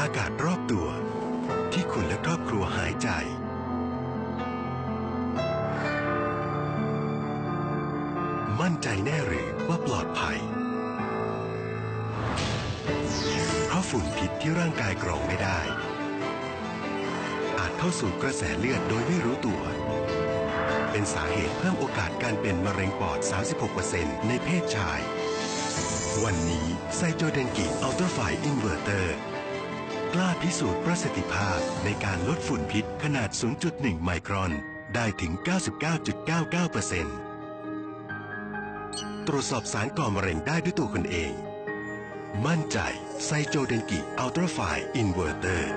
อากาศรอบตัว ที่คุณและครอบครัวหายใจ มั่นใจแน่หรือว่าปลอดภัย เพราะฝุ่นพิษที่ร่างกายกรองไม่ได้ อาจเข้าสู่กระแสเลือดโดยไม่รู้ตัว เป็นสาเหตุเพิ่มโอกาสการเป็นมะเร็งปอด 36%ในเพศชาย วันนี้ไซโจเดนกิอัลตราไฟอินเวอร์เตอร์ พิสูจน์ประสิทธิภาพในการลดฝุ่นพิษขนาด 0.1 ไมครอนได้ถึง 99.99%ตรวจสอบสารก่อมะเร็งได้ด้วยตัวคนเอง มั่นใจไซโจเดนกิอัลตราไฟอินเวอร์เตอร์